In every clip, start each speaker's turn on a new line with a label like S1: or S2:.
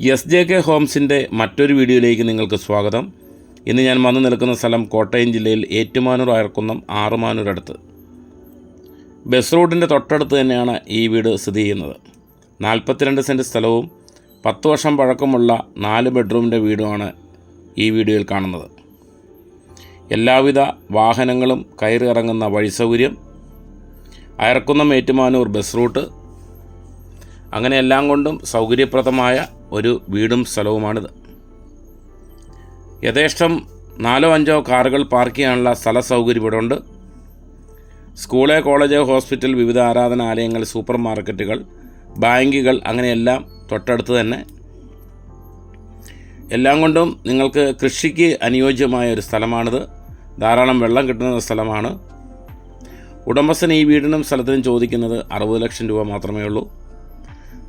S1: S J K ഹോംസിന്റെ മറ്റൊരു വീഡിയോയിലേക്ക് നിങ്ങൾക്ക് സ്വാഗതം. ഇന്ന് ഞാൻ വന്നു നിൽക്കുന്ന സ്ഥലം കോട്ടയം ജില്ലയിൽ ഏറ്റുമാനൂർ അയർക്കുന്നം ആറുമാനൂർ അടുത്ത്. ബസ് റൂട്ടിന്റെ തൊട്ടടുത്ത് തന്നെയാണ് ഈ വീട് സ്ഥിതി ചെയ്യുന്നത്. നാൽപ്പത്തിരണ്ട് സെന്റ് സ്ഥലവും പത്ത് വർഷം പഴക്കമുള്ള നാല് ബെഡ്റൂമിന്റെ വീടുമാണ് ഈ വീഡിയോയിൽ കാണുന്നത്. എല്ലാവിധ വാഹനങ്ങളും കയറി ഇറങ്ങുന്ന വഴി സൗകര്യം അയർക്കുന്നം ഏറ്റുമാനൂർ ബസ് റൂട്ട് അങ്ങനെ എല്ലാം കൊണ്ടും സൗകര്യപ്രദമായ ഒരു വീടും സ്ഥലവുമാണിത്. യഥേഷ്ടം നാലോ അഞ്ചോ കാറുകൾ പാർക്ക് ചെയ്യാനുള്ള സ്ഥല സൗകര്യം ഇവിടെ ഉണ്ട് സ്കൂൾ കോളേജ് ഹോസ്പിറ്റൽ വിവിധ ആരാധനാലയങ്ങൾ സൂപ്പർ മാർക്കറ്റുകൾ ബാങ്കുകൾ അങ്ങനെയെല്ലാം തൊട്ടടുത്ത് തന്നെ. എല്ലാം കൊണ്ടും നിങ്ങൾക്ക് കൃഷിക്ക് അനുയോജ്യമായ ഒരു സ്ഥലമാണിത്. ധാരാളം വെള്ളം കിട്ടുന്ന സ്ഥലമാണ്. ഉടമസ്ഥൻ ഈ വീടിനും സ്ഥലത്തിനും ചോദിക്കുന്നത് അറുപത് ലക്ഷം രൂപ മാത്രമേ ഉള്ളൂ.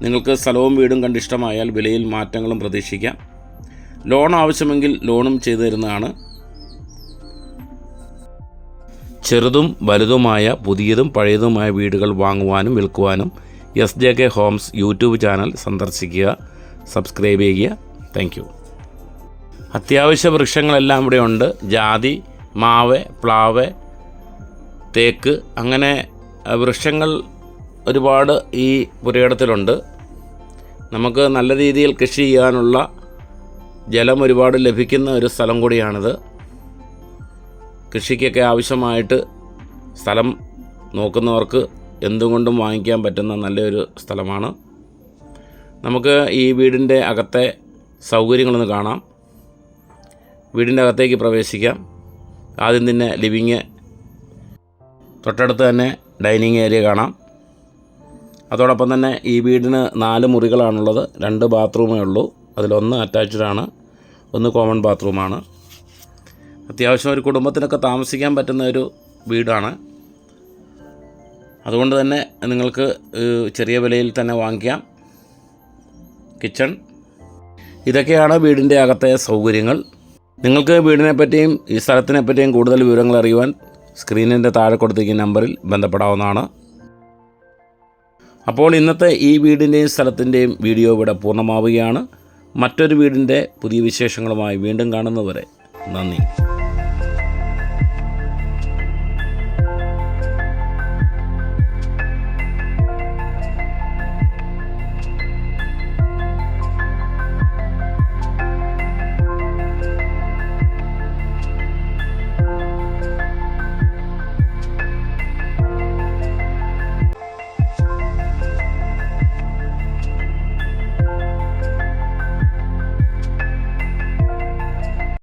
S1: നിങ്ങൾക്ക് സ്ഥലവും വീടും കണ്ടിഷ്ടമായാൽ വിലയിൽ മാറ്റങ്ങളും പ്രതീക്ഷിക്കാം. ലോൺ ആവശ്യമെങ്കിൽ ലോണും ചെയ്തു തരുന്നതാണ്. ചെറുതും വലുതുമായ പുതിയതും പഴയതുമായ വീടുകൾ വാങ്ങുവാനും വിൽക്കുവാനും S J K homes YouTube channel സന്ദർശിക്കുക. സബ്സ്ക്രൈബ് ചെയ്യുക. Thank you. അത്യാവശ്യ വൃക്ഷങ്ങളെല്ലാം ഇവിടെ ഉണ്ട്. ജാതി മാവ് പ്ലാവ് തേക്ക് അങ്ങനെ വൃക്ഷങ്ങൾ ഒരുപാട് ഈ പുരയിടത്തിലുണ്ട്. നമുക്ക് നല്ല രീതിയിൽ കൃഷി ചെയ്യാനുള്ള ജലം ഒരുപാട് ലഭിക്കുന്ന ഒരു സ്ഥലം കൂടിയാണിത്. കൃഷിക്കൊക്കെ ആവശ്യമായിട്ട് സ്ഥലം നോക്കുന്നവർക്ക് എന്തുകൊണ്ടും വാങ്ങിക്കാൻ പറ്റുന്ന നല്ലൊരു സ്ഥലമാണ്. നമുക്ക് ഈ വീടിന്റെ അകത്തെ സൗകര്യങ്ങളൊന്ന് കാണാം. വീടിന്റെ അകത്തേക്ക് പ്രവേശിക്കാം. ആദ്യം തന്നെ ലിവിങ് തൊട്ടടുത്ത് തന്നെ ഡൈനിങ് ഏരിയ കാണാം. അതോടൊപ്പം തന്നെ ഈ വീടിന് നാല് മുറികളാണുള്ളത്. രണ്ട് ബാത്റൂമേ ഉള്ളൂ. അതിലൊന്ന് അറ്റാച്ച്ഡാണ് ഒന്ന് കോമൺ ബാത്റൂമാണ് അത്യാവശ്യം ഒരു കുടുംബത്തിനൊക്കെ താമസിക്കാൻ പറ്റുന്ന ഒരു വീടാണ്. അതുകൊണ്ട് തന്നെ നിങ്ങൾക്ക് ചെറിയ വിലയിൽ തന്നെ വാങ്ങിക്കാം. കിച്ചൺ. ഇതൊക്കെയാണ് വീടിന്റെ അകത്തെ സൗകര്യങ്ങൾ. നിങ്ങൾക്ക് വീടിനെ പറ്റിയും ഈ സ്ഥലത്തിനെ പറ്റിയും കൂടുതൽ വിവരങ്ങൾ അറിയുവാൻ സ്ക്രീനിന്റെ താഴെ കൊടുത്തിരിക്കുന്ന നമ്പറിൽ ബന്ധപ്പെടാവുന്നതാണ്. അപ്പോൾ ഇന്നത്തെ ഈ വീടിന്റെയും സ്ഥലത്തിന്റെയും വീഡിയോ ഇവിടെ പൂർണമാവുകയാണ്. മറ്റൊരു വീടിന്റെ പുതിയ വിശേഷങ്ങളുമായി വീണ്ടും കാണുന്നവരെ നന്ദി.